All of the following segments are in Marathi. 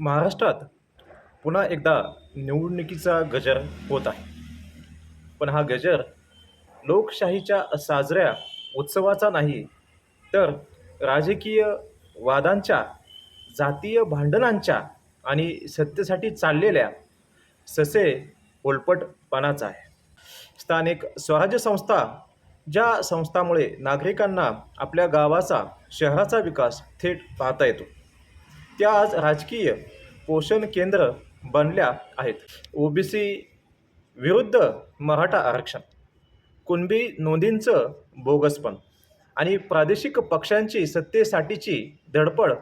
महाराष्ट्रात पुन्हा एकदा निवडणुकीचा गजर होत आहे. पण हा गजर लोकशाहीच्या साजऱ्या उत्सवाचा नाही तर राजकीय वादांच्या जातीय भांडणांच्या आणि सत्तेसाठी चाललेल्या ससे ओलपटपणाचा आहे. स्थानिक स्वराज्य संस्था ज्या संस्थामुळे नागरिकांना आपल्या गावाचा शहराचा विकास थेट पाहता येतो. त्या आज राजकीय पोषण केंद्र बनल्या आहेत. ओबीसी विरुद्ध मराठा आरक्षण कुणबी नोंदींचं बोगसपण आणि प्रादेशिक पक्षांची सत्तेसाठीची धडपड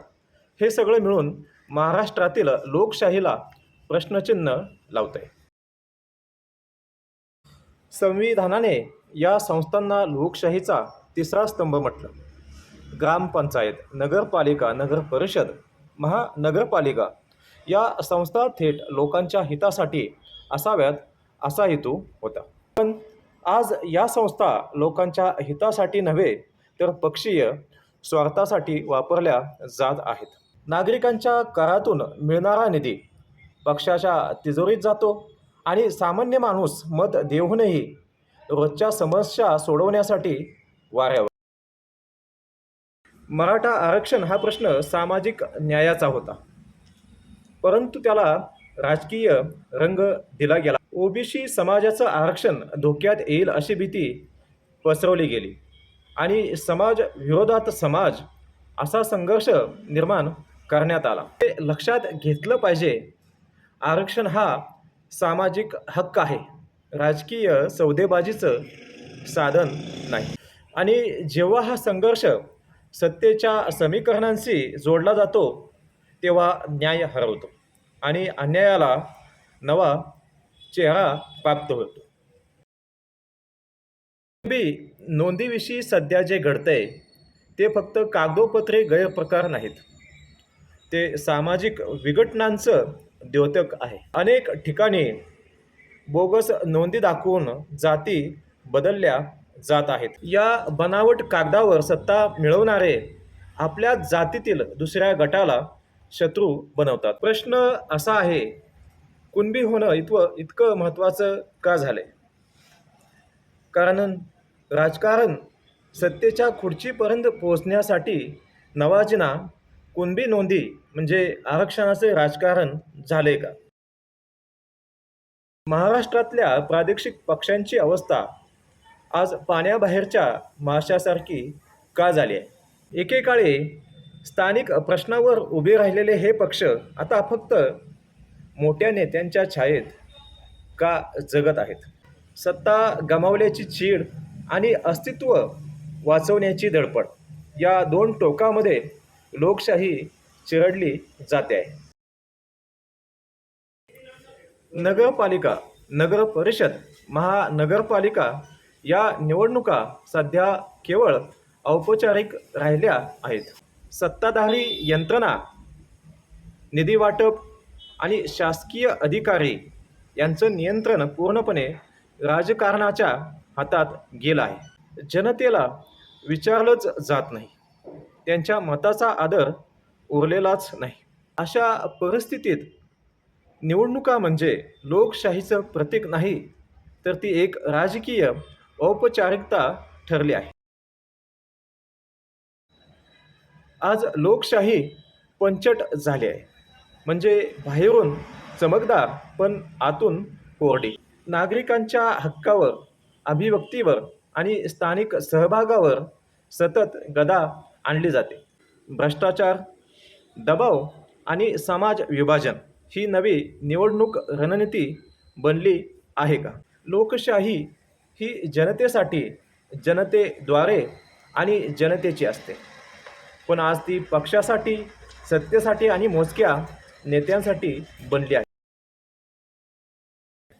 हे सगळं मिळून महाराष्ट्रातील लोकशाहीला प्रश्नचिन्ह लावत आहे संविधानाने या संस्थांना लोकशाहीचा तिसरा स्तंभ म्हटलं. ग्रामपंचायत नगरपालिका नगर परिषद महानगरपालिका या संस्था थेट लोकांच्या हितासाठी असाव्यात असा हेतू होता. पण आज या संस्था लोकांच्या हितासाठी नव्हे तर पक्षीय स्वार्थासाठी वापरल्या जात आहेत. नागरिकांच्या करातून मिळणारा निधी पक्षाच्या तिजोरीत जातो आणि सामान्य माणूस मत देऊनही रोजच्या समस्या सोडवण्यासाठी वाऱ्यावर मराठा आरक्षण हा प्रश्न सामाजिक न्यायाचा होता. परंतु त्याला राजकीय रंग दिला गेला. ओबीसी समाजाचं आरक्षण धोक्यात येईल अशी भीती पसरवली गेली. आणि समाज विरोधात समाज असा संघर्ष निर्माण करण्यात आला. ते लक्षात घेतलं पाहिजे आरक्षण हा सामाजिक हक्क आहे. राजकीय सौदेबाजीचं साधन नाही. आणि जेव्हा हा संघर्ष सत्तेच्या समीकरणांशी जोडला जातो तेव्हा न्याय हरवतो आणि अन्यायाला नवा चेहरा प्राप्त होतो. बी. नोंदीविषयी सध्या जे घडतंय ते फक्त कागदोपत्रे गैरप्रकार नाहीत. ते सामाजिक विघटनांचं द्योतक आहे. अनेक ठिकाणी बोगस नोंदी दाखवून जाती बदलल्या जात आहेत. या बनावट कागदावर सत्ता मिळवणारे आपल्या जातीतील दुसऱ्या गटाला शत्रू बनवतात. प्रश्न असा आहे कुणबी होणं इतवं इतकं महत्त्वाचं का झालंय? कारण राजकारण सत्तेच्या खुर्चीपर्यंत पोहोचण्यासाठी नवाजना कुणबी नोंदी म्हणजे आरक्षणाचे राजकारण झाले का? महाराष्ट्रातल्या प्रादेशिक पक्षांची अवस्था आज पाण्याबाहेरच्या माशासारखी का झाली आहे? एकेकाळी स्थानिक प्रश्नावर उभे राहिलेले हे पक्ष आता फक्त मोठ्या नेत्यांच्या छायेत का जगत आहेत? सत्ता गमावल्याची चीड आणि अस्तित्व वाचवण्याची धडपड या दोन टोकामध्ये लोकशाही चिरडली जाते आहे. नगरपालिका नगर परिषद महानगरपालिका या निवडणुका सध्या केवळ औपचारिक राहिल्या आहेत. सत्ताधारी यंत्रणा निधी वाटप आणि शासकीय अधिकारी यांचं नियंत्रण पूर्णपणे राजकारणाच्या हातात गेलं आहे. जनतेला विचारलंच जात नाही. त्यांच्या मताचा आदर उरलेलाच नाही. अशा परिस्थितीत निवडणुका म्हणजे लोकशाहीचं प्रतीक नाही तर ती एक राजकीय औपचारिकता ठरली आहे. आज लोकशाही पंचट झाली आहे. म्हणजे बाहेरून चमकदार पण आतून कोरडी. नागरिकांच्या हक्कावर अभिव्यक्तीवर आणि स्थानिक सहभागावर सतत गदा आणली जाते. भ्रष्टाचार दबाव आणि समाज विभाजन ही नवी निवडणूक रणनीती बनली आहे का? लोकशाही ही जनतेसाठी जनतेद्वारे आणि जनतेची असते. पण आज ती पक्षासाठी सत्तेसाठी आणि मोजक्या नेत्यांसाठी बनली आहे.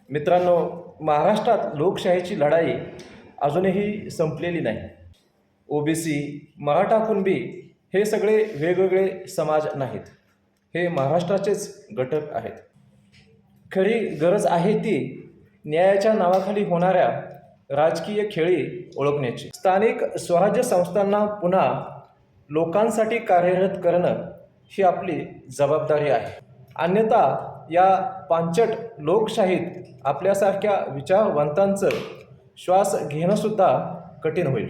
मित्रांनो महाराष्ट्रात लोकशाहीची लढाई अजूनही संपलेली नाही. ओबीसी मराठा कुणबी हे सगळे वेगवेगळे समाज नाहीत. हे महाराष्ट्राचेच घटक आहेत. खरी गरज आहे ती न्यायाच्या नावाखाली होणाऱ्या राजकीय खेळी ओळखण्याची. स्थानिक स्वराज्य संस्थांना पुन्हा लोकांसाठी कार्यरत करणं ही आपली जबाबदारी आहे. अन्यथा या पांचट लोकशाहीत आपल्यासारख्या विचारवंतांचं श्वास घेणंसुद्धा कठीण होईल.